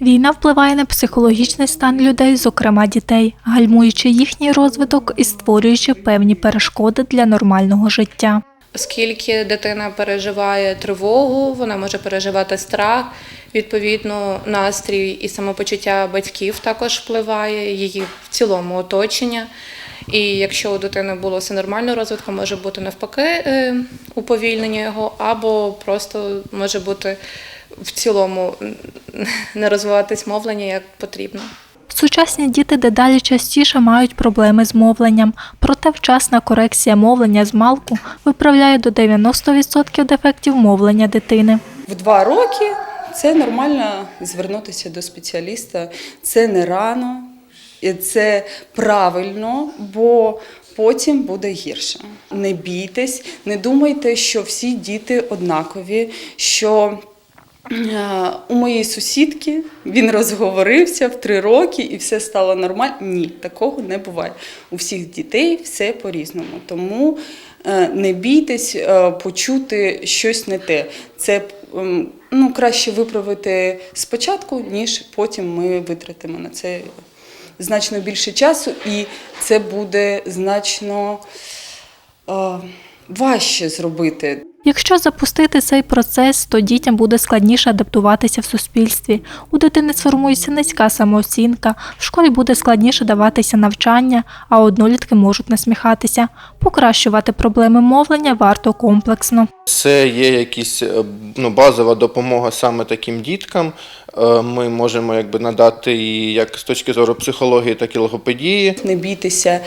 Війна впливає на психологічний стан людей, зокрема дітей, гальмуючи їхній розвиток і створюючи певні перешкоди для нормального життя. Оскільки дитина переживає тривогу, вона може переживати страх, відповідно, настрій і самопочуття батьків також впливає, її в цілому оточення. І якщо у дитини було все нормально, розвитку може бути навпаки е, уповільнення його, або просто може бути в цілому не розвиватись мовлення як потрібно. Сучасні діти дедалі частіше мають проблеми з мовленням, проте вчасна корекція мовлення з малку виправляє до 90% дефектів мовлення дитини. В два роки це нормально звернутися до спеціаліста. Це не рано, і це правильно, бо потім буде гірше. Не бійтесь, не думайте, що всі діти однакові. що е, у моєї сусідки він розговорився в три роки і все стало нормально. Ні, такого не буває. У всіх дітей все по-різному. Тому е, не бійтесь е, почути щось не те. Це ну, краще виправити спочатку, ніж потім ми витратимо на це значно більше часу, і це буде значно е, важче зробити. Якщо запустити цей процес, то дітям буде складніше адаптуватися в суспільстві. У дитини сформується низька самооцінка, в школі буде складніше даватися навчання, а однолітки можуть насміхатися. Покращувати проблеми мовлення варто комплексно. Це є якісь е, ну, базова допомога саме таким діткам. Е, Ми можемо якби надати і як з точки зору психології, так і логопедії. Не бійтеся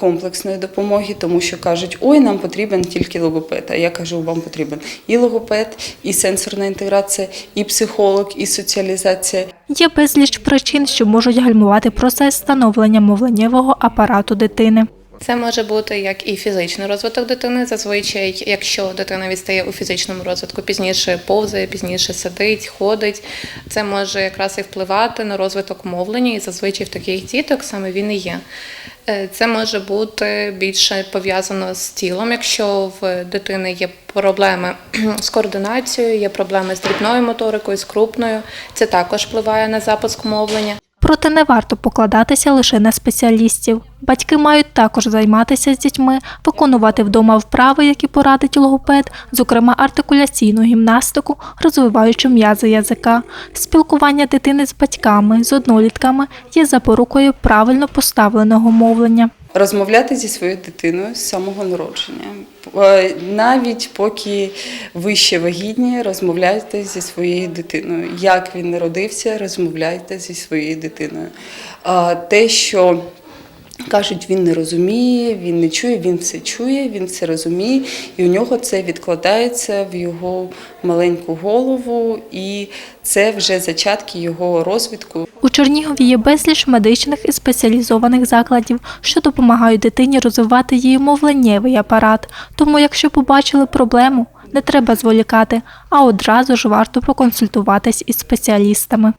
комплексної допомоги, тому що кажуть, ой, нам потрібен тільки логопед. Я кажу, вам потрібен і логопед, і сенсорна інтеграція, і психолог, і соціалізація. Є безліч причин, що можуть гальмувати процес становлення мовленнєвого апарату дитини. Це може бути як і фізичний розвиток дитини. Зазвичай, якщо дитина відстає у фізичному розвитку, пізніше повзає, пізніше сидить, ходить. Це може якраз і впливати на розвиток мовлення, і зазвичай в таких діток саме він і є. Е, Це може бути більше пов'язано з тілом, якщо в дитини є проблеми з координацією, є проблеми з дрібною моторикою, з крупною. Це також впливає на запуск мовлення. Проте не варто покладатися лише на спеціалістів. Батьки мають також займатися з дітьми, виконувати вдома вправи, які порадить логопед, зокрема артикуляційну гімнастику, розвиваючи м'язи язика. Спілкування дитини з батьками, з однолітками є запорукою правильно поставленого мовлення. Розмовляти зі своєю дитиною з самого народження. Е, Навіть поки ви ще вагітні, розмовляйте зі своєю дитиною. Як він народився, розмовляйте зі своєю дитиною. Те, що кажуть, він не розуміє, він не чує, він все чує, він все розуміє, і у нього це відкладається в його маленьку голову, і це вже зачатки його розвитку. У Чернігові є безліч медичних і спеціалізованих закладів, що допомагають дитині розвивати її мовленнєвий апарат. Тому, якщо побачили проблему, не треба зволікати, а одразу ж варто проконсультуватись із спеціалістами.